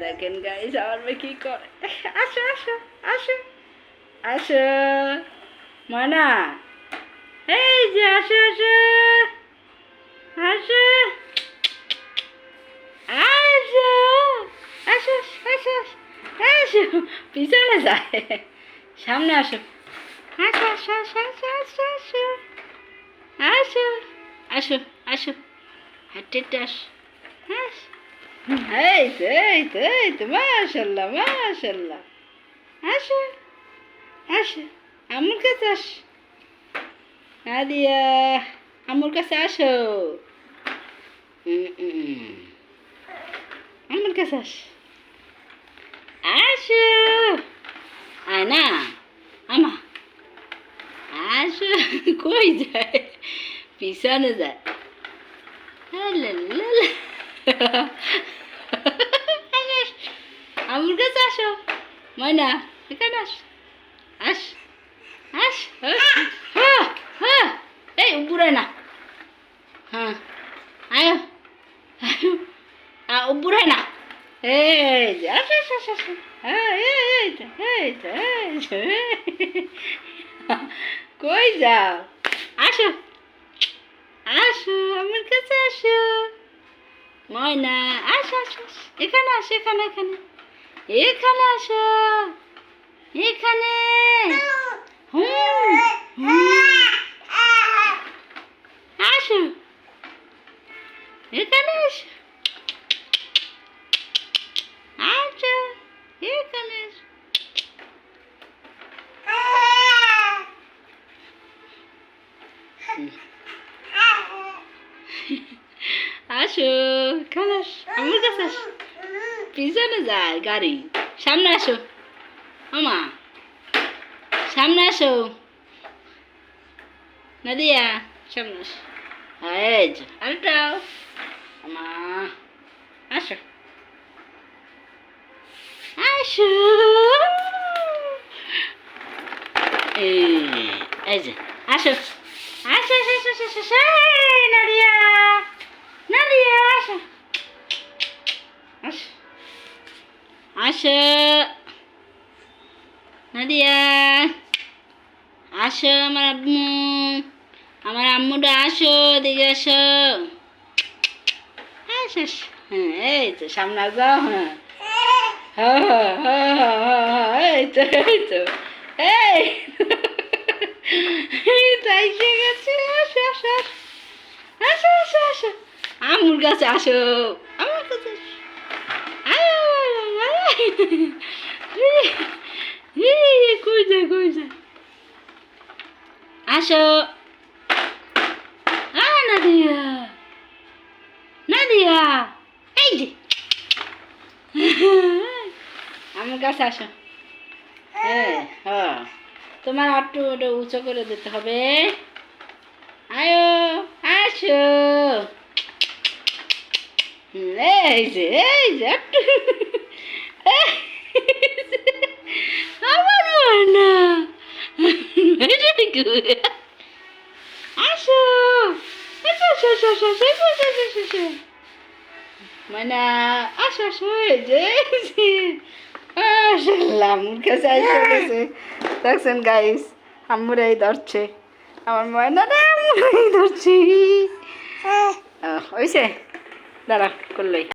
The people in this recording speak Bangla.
দেখেন গাইস আমার মেয়ে কি করে আসো আসো আসো আসো মানা এই যে আসো আসো আসো আসো আসো আসো আসো পিছনে যায় সামনে আসো আসো আসো আসো আসো আসো আসো আসো আসো আসো হাঁটতে আসো আসো এই তো এই তো এই তো মাশাল্লাহ মাশাল্লাহ আসো আসো, আমার কাছে আস। আদিয়া আমার কাছে আসো। আমার কাছে আস। আসো। আয় না আমা। আসো, কই যায়? পিছনে যায়। লালালা। আমার কাছে আসো। ময়না, এখানে আস। আস। আস। এই, উপরে না। হ্যাঁ আয়ো। উপরে না। আস। কই যাও? আসো। আসো, আমার কাছে আসো। ময়না, আসো আসো। এখানে এখানে এখানে। এখানে আসো। এখানে। আসো। এখানে আসো। আসো এখানে আসো। আসো এখানে আসো। আমার কাছে পিছনে যায় গাড়ি। সামনে আসো। মামা সামনে আসো। নদিয়া, সামনে আসো। এই যে মামা আসো। আসো। এই যে, আসো। আসো আসো আসো আসো নাদিয়া, আসো। আসো নাদিয়া। আসো আমার আম্মু। আমার আম্মুটা আসো দিকে আসো। আসো আসো। হ্যাঁ এই তো সামনে যাও হ্যাঁ। হ্যাঁ হ্যাঁ হ্যাঁ হ্যাঁ হ্যাঁ, এই তো এই তো। এই। এই তো এসে গেছে আসো আসো আসো। আসো আসো আসো। আমুর কাছে আসো। কই যায় কই যায় আসো নাদিয়া। নাদিয়া এই যে। আমার কাছে আসো। হ্যাঁ হ্যাঁ। তোমার আটটু ওটা উঁচু করে দিতে হবে। আয়ো আসো। এই যে এই যে, আমার আসো যে দেখছেন গাইস আম্মুরাই ধরছে আমার ময়না ধরছি হয়েছে দাঁড়া করলোই।